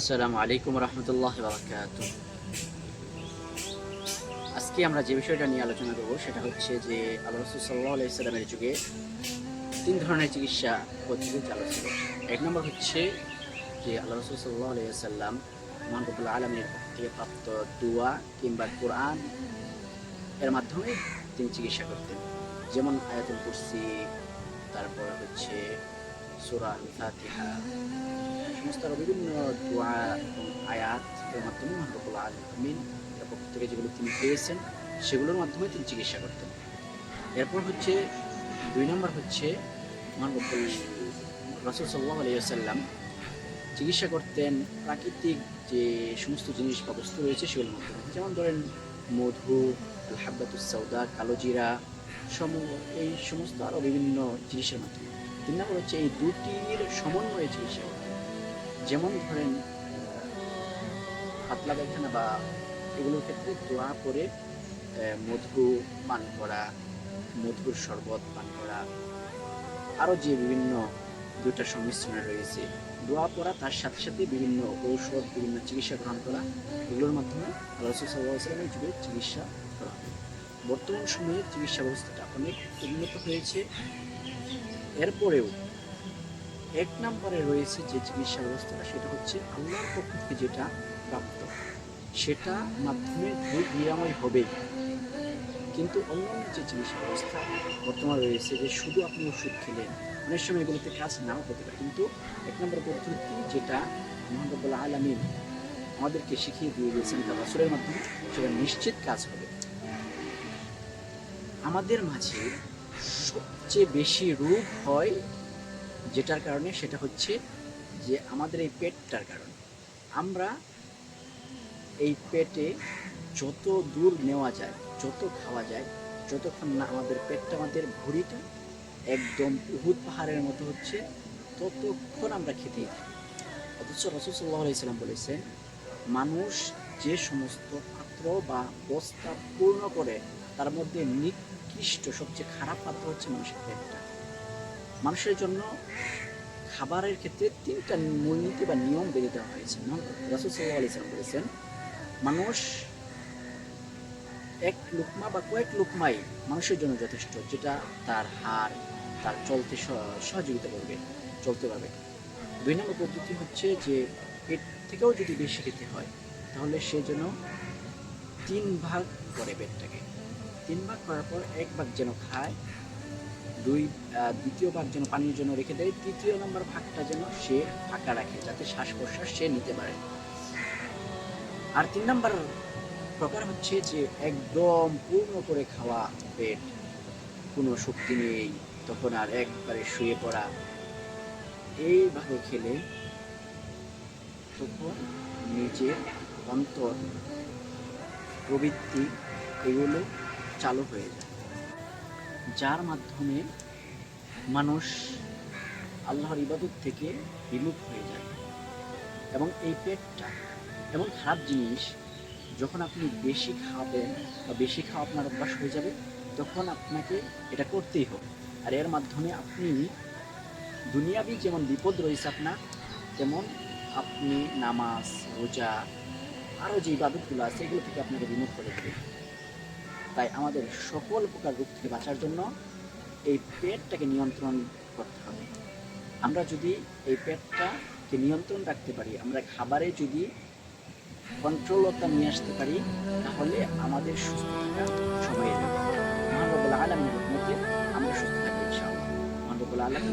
আসসালামু আলাইকুম রহমতুল্লাহ বারাকাত আজকে আমরা যে বিষয়টা নিয়ে আলোচনা করব সেটা হচ্ছে যে আল্লাহ রসুল সাল্লাহ আলাইসাল্লামের যুগে তিন ধরনের চিকিৎসা পদ্ধতি চালু ছিল। এক নম্বর হচ্ছে যে আল্লাহ রসুল সাল্লাহ আলাইসাল্লাম মহানবুল্লাহ আলমের থেকে প্রাপ্ত দোয়া কিংবা কোরআন এর মাধ্যমে তিনি চিকিৎসা করতেন। যেমন আয়াতুল কুরসি, তারপর হচ্ছে সুরা ফাতিহা সমস্ত আরও বিভিন্ন দোয়া এবং আয়াত এর মাধ্যমে মহানবুল্লাহ আলমিন এর পক্ষ থেকে যেগুলো তিনি পেয়েছেন সেগুলোর মাধ্যমে তিনি চিকিৎসা করতেন এরপর হচ্ছে দুই নম্বর হচ্ছে মহানবুল রসুল সাল্লাহ আলিয়াল্লাম চিকিৎসা করতেন প্রাকৃতিক যে সমস্ত জিনিস বা বস্তু রয়েছে সেগুলোর মাধ্যমে যেমন ধরেন মধু হাব্বাতুস সৌদা কালোজিরা সম এই সমস্ত আরও বিভিন্ন জিনিসের মাধ্যমে নম্বর হচ্ছে এই দুটির সমন্বয়ে চিকিৎসা যেমন ধরেন আহ, পাতলা পায়খানা বা এগুলোর ক্ষেত্রে দোয়া করে মধু পান করা মধুর শরবত পান করা আরও যে বিভিন্ন দুটার সংমিশ্রণে রয়েছে দোয়া পড়া তার সাথে সাথে বিভিন্ন ঔষধ বিভিন্ন চিকিৎসা গ্রহণ করা এগুলোর মাধ্যমে আল্লাহ রসুল সাল্লাহ সাল্লামের যুগে চিকিৎসা করা বর্তমান সময়ে চিকিৎসা ব্যবস্থাটা অনেক উন্নত হয়েছে। এরপরেও এক নম্বরে রয়েছে যে চিকিৎসা ব্যবস্থাটা, সেটা হচ্ছে আল্লাহর পক্ষ থেকে যেটা প্রাপ্ত, সেটা মাধ্যমে নিরাময় হবে। কিন্তু অন্যান্য যে চিকিৎসা ব্যবস্থা বর্তমানে রয়েছে, যে শুধু আপনি ওষুধ খেলেন, অনেক সময় এগুলোতে কাজ নাও হতে পারে, কিন্তু এক নম্বর পদ্ধতি যেটা মোহাম্মদুল্লাহ আলমিন আমাদেরকে শিখিয়ে দিয়ে দিয়েছেন তার মাধ্যমে, সেটা নিশ্চিত কাজ হবে। আমাদের মাঝে সবচেয়ে বেশি রোগ হয় যেটার কারণে সেটা হচ্ছে যে আমাদের এই পেটটার কারণে। আমরা এই পেটে যত দূর নেওয়া যায়, যত খাওয়া যায়, যতক্ষণ না আমাদের পেটটা আমাদের ভুঁড়িটা একদম উহুদ পাহাড়ের মতো হচ্ছে, ততক্ষণ আমরা খেতেই থাকি। অথচ রসুল সাল্লাহ আলাইসাল্লাম বলেছেন, মানুষ যে সমস্ত পাত্র বা বস্তা পূর্ণ করে, তার মধ্যে নিকৃষ্ট সবচেয়ে খারাপ পাত্র হচ্ছে মানুষের পেটটা। মানুষের জন্য খাবারের ক্ষেত্রে তিনটা মূলনীতি বা নিয়ম বেঁধে দেওয়া হয়েছে। রাসুল সাল্লাহ বলেছেন, মানুষ এক লুকমা বা কয়েক লুকমাই মানুষের জন্য যথেষ্ট, যেটা তার হার তার চলতে সহ- সহযোগিতা করবে, চলতে পারবে। দুই নম্বর পদ্ধতি হচ্ছে যে পেট থেকেও যদি বেশি খেতে হয়, তাহলে সে যেন তিন ভাগ করে পেটটাকে। তিন ভাগ করার পর এক ভাগ যেন খায়, দুই দ্বিতীয় ভাগ যেন পানির জন্য রেখে দেয়, তৃতীয় নম্বর ভাগটা যেন সে ফাঁকা রাখে যাতে শ্বাস প্রশ্বাস সে নিতে পারে। আর তিন নম্বর প্রকার হচ্ছে যে একদম পূর্ণ করে খাওয়া পেট, কোনো শক্তি নেই, তখন আর একবারে শুয়ে পড়া। এইভাবে খেলে তখন নিজের অন্তর প্রবৃত্তি এগুলো চালু হয়ে যায়। যার মাধ্যমে মানুষ আল্লাহর ইবাদত থেকে বিমুখ হয়ে যায়। এবং এই পেটটা এমন খারাপ জিনিস, যখন আপনি বেশি খাবেন বা বেশি খাওয়া আপনার অভ্যাস হয়ে যাবে, তখন আপনাকে এটা করতেই হবে। আর এর মাধ্যমে আপনি দুনিয়াবি যেমন বিপদ রয়েছে আপনার, তেমন আপনি নামাজ, রোজা আরও যে ইবাদতগুলো আছে, এগুলো থেকে আপনাকে বিমুখ করে দেবে। তাই আমাদের সকল প্রকার রোগ থেকে বাঁচার জন্য এই পেটটাকে নিয়ন্ত্রণ করতে হবে। আমরা যদি এই পেটটাকে নিয়ন্ত্রণ রাখতে পারি, আমরা খাবারে যদি কন্ট্রোলতা নিয়ে আসতে পারি, তাহলে আমাদের সুস্থ থাকা এলে মহানবুল আলমের মধ্যে আমরা সুস্থ থাকব ইনশাআল্লাহ। মহানবুল আলম